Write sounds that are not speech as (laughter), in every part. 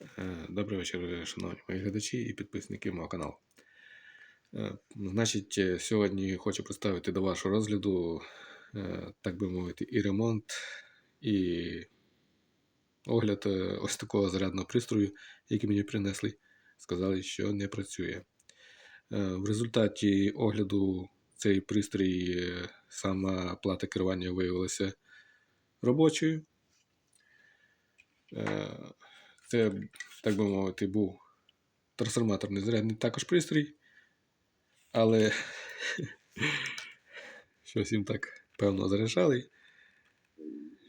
Е, Добрий вечір, шановні мої глядачі і підписники мого каналу. Е, Значить, е, сьогодні хочу представити до вашого розгляду, е, так би мовити, і ремонт, і огляд е, ось такого зарядного пристрою, який мені принесли. Сказали, що не працює. Е, В результаті огляду цей пристрій, е, сама плата керування виявилася робочою. Це, так би мовити, був трансформаторний зарядний також пристрій, але (laughs) щось їм так певно заряджали.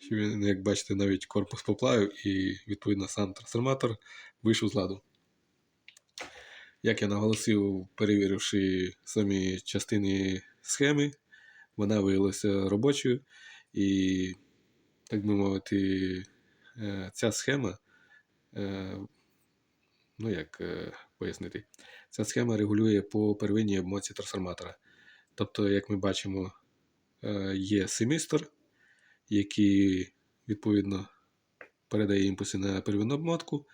Що він, як бачите, навіть корпус поплавив і, відповідно, сам трансформатор вийшов з ладу. Як я наголосив, перевіривши самі частини схеми, вона виявилася робочою, і, так би мовити, е, ця схема, ну як е, пояснити, ця схема регулює по первинній обмотці трансформатора. Тобто, як ми бачимо, е, є семістор, який відповідно передає імпульси на первинну обмотку,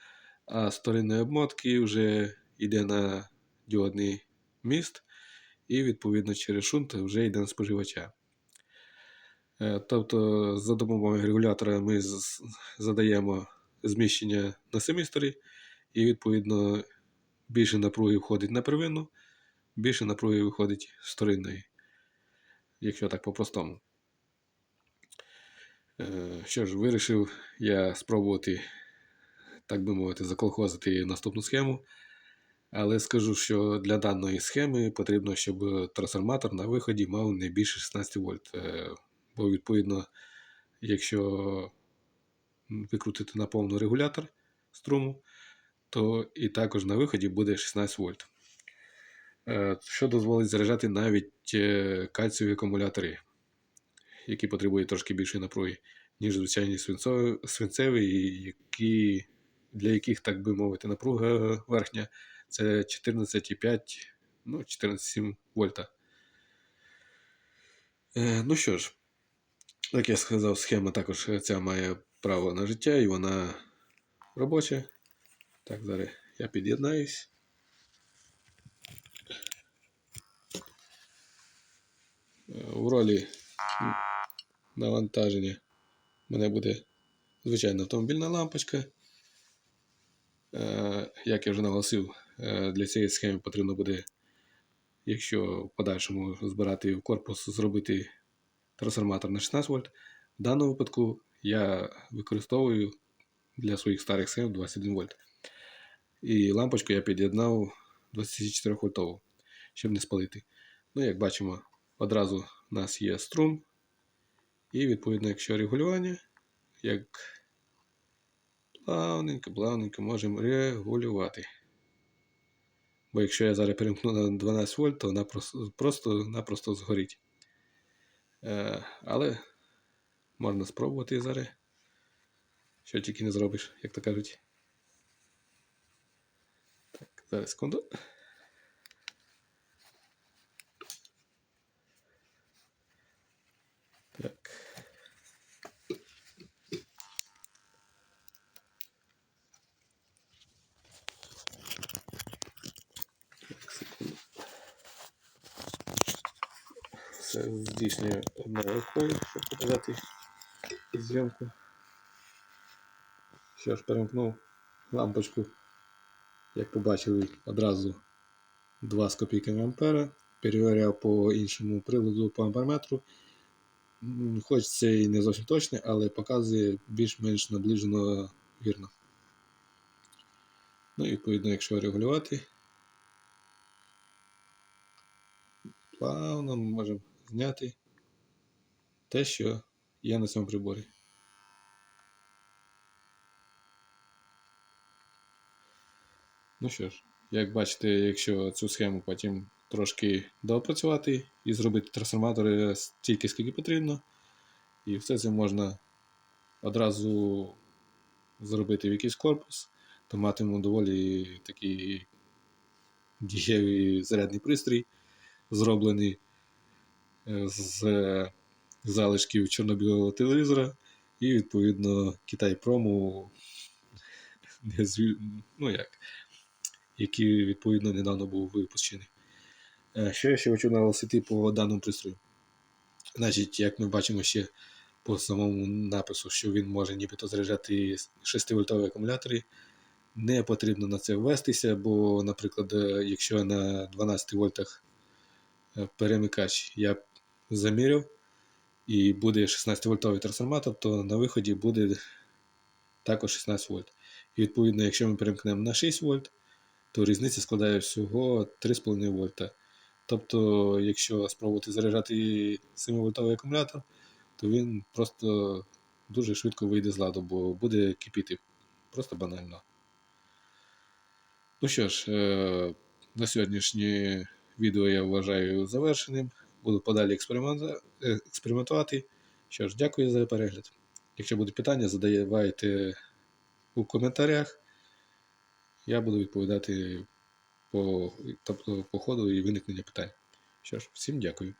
а з вторинної обмотки вже йде на діодний міст, і відповідно через шунт вже йде на споживача. Е, Тобто, за допомогою регулятора ми задаємо зміщення на семісторі, і відповідно більше напруги входить на первинну, більше напруги виходить з вторинної, якщо так по-простому. Е, Що ж, вирішив я спробувати, так би мовити, заколхозити наступну схему. Але скажу, що для даної схеми потрібно, щоб трансформатор на виході мав не більше 16 вольт. Е, Бо, відповідно, якщо викрутити на повну регулятор струму, то і також на виході буде 16 вольт. Е, Що дозволить заряджати навіть е, кальцієві акумулятори, які потребують трошки більшої напруги, ніж звичайні свинцові, свинцеві, які, для яких, так би мовити, напруга верхня це 14,5, ну, 14,7 вольта. Е, ну що ж, як я сказав, схема також ця має право на життя і вона робоча. Так, зараз я під'єднаюсь. Е, В ролі навантаження в мене буде звичайна автомобільна лампочка. Е, Як я вже наголосив, е, для цієї схеми потрібно буде, якщо в подальшому збирати в корпус, зробити трансформатор на 16 вольт. В даному випадку я використовую для своїх старих схем 21 вольт. І лампочку я під'єднав 24 вольтову, щоб не спалити. Ну, як бачимо, одразу у нас є струм. І відповідно, якщо регулювання, як плавненько, плавненько можемо регулювати. Бо якщо я зараз перемкну на 12 вольт, то вона просто-напросто згорить. Е, але можна спробувати зараз. Що тільки не зробиш, як то кажуть. Так, зараз секунду. Так. Так, секунду. Все здійснює одною рукою, щоб показати зйомку. Що ж, перемкнув лампочку, як побачили, одразу 2 з копійками ампера. Перевіряв по іншому приладу по амперметру. Хоч це і не зовсім точне, але показує більш-менш наближено вірно. Ну і відповідно, якщо регулювати, плавно ми можемо зняти те, що є на цьому приборі. Ну що ж, як бачите, якщо цю схему потім трошки доопрацювати і зробити трансформатори стільки, скільки потрібно, і все це можна одразу зробити в якийсь корпус, то матимемо доволі такий дієвий зарядний пристрій, зроблений з залишків чорно-білого телевізора, і відповідно Китай Прому ну як, який відповідно недавно був випущений. Е, Що я ще хочу наголосити по даному пристрою? Значить, як ми бачимо ще по самому напису, що він може нібито заряджати 6-вольтові акумулятори, не потрібно на це ввестися, бо, наприклад, е, якщо на 12 вольтах е, перемикач я заміряв, і буде 16-вольтовий трансформатор, то на виході буде також 16 вольт. І відповідно, якщо ми перемкнемо на 6 вольт, то різниця складає всього 3,5 вольта. Тобто, якщо спробувати заряджати 7-вольтовий акумулятор, то він просто дуже швидко вийде з ладу, бо буде кипіти. Просто банально. Ну що ж, е, на сьогоднішнє відео я вважаю завершеним. Буду подалі е, експериментувати. Що ж, дякую за перегляд. Якщо будуть питання, задавайте у коментарях. Я буду відповідати по, тобто, по ходу і виникнення питань. Що ж, всім дякую.